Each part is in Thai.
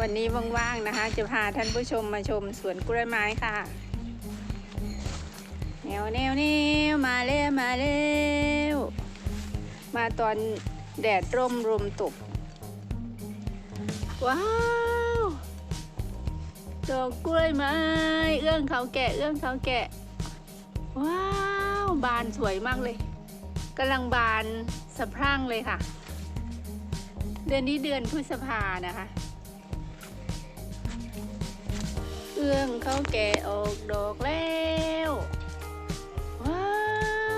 วันนี้ว่างๆนะคะ จะพาท่านผู้ชมมาชมสวนกล้วยไม้ค่ะแนวแนวแนวมาเร็วมาเร็วมาตอนแดดร่มลมตก ว้าวดอกกล้วยไม้ เอื้องเขาแกะเอื้องเขาแกะ ว้าว บานสวยมากเลยกำลังบานสะพรั่งเลยค่ะ เดือนนี้เดือนพฤษภานะคะ ฟืองเขาแก่ออกดอกแล้ว ว้า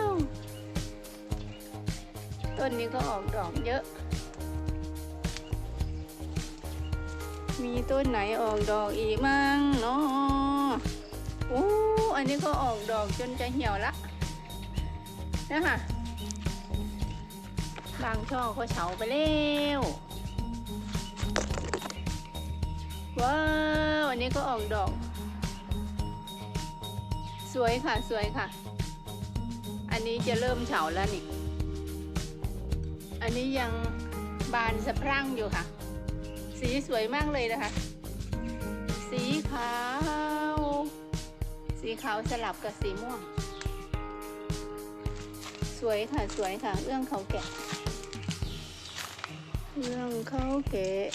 ว ต้นนี้ก็ออกดอกเยอะ มีต้นไหนออกดอกอีกมั่งเนาะโอ้อันนี้ก็ออกดอกจนจะเหี่ยวละนะคะบางช่อก็เฉาไปแล้ว ว้าว อันนี้ก็ออกดอก สวยค่ะสวยค่ะ อันนี้จะเริ่มเฉาแล้วนี่ อันนี้ยังบานสะพรั่งอยู่ค่ะ สีสวยมากเลยนะคะ สีขาว สีขาวสลับกับสีม่วง สวยค่ะสวยค่ะ เอื้องเขาแกะเอื้องเขาแกะ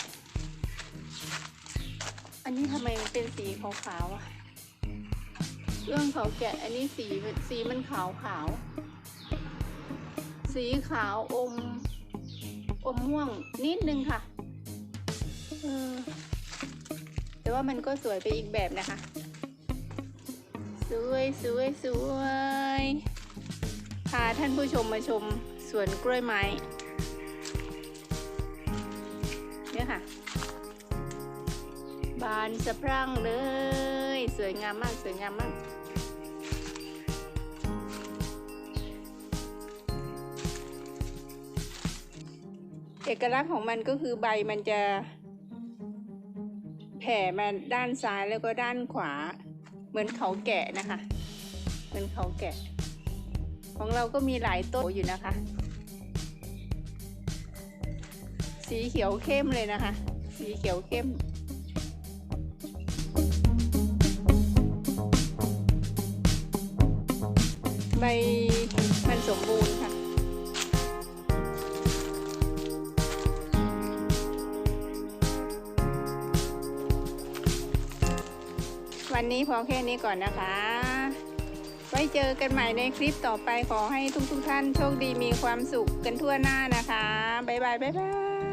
นนี้ทำไมมันเป็นสีขาวๆอะเอื้องเขาแกะ อันนี้สีสีมันขาวขาวๆสีขาวอม อมม่วงนิดนึงค่ะเออแต่ว่ามันก็สวยไปอีกแบบนะคะ สวยสวยสวยพาท่านผู้ชมมาชมสวนกล้วยไม้านสะพรั่งเลย สวยงามมากสวยงามมากเอกลักษณ์ของมันก็คือใบมันจะแผ่มาด้านซ้ายแล้วก็ด้านขวา เหมือนเขาแกะนะคะ เหมือนเขาแกะ ของเราก็มีหลายต้นอยู่นะคะ สีเขียวเข้มเลยนะคะ สีเขียวเข้ม ใบมันสมบูรณ์ค่ะ วันนี้พอแค่นี้ก่อนนะคะ ไว้เจอกันใหม่ในคลิปต่อไปขอให้ทุกๆทท่านโชคดีมีความสุขกันทั่วหน้านะคะ บ๊ายบาย บ๊ายบาย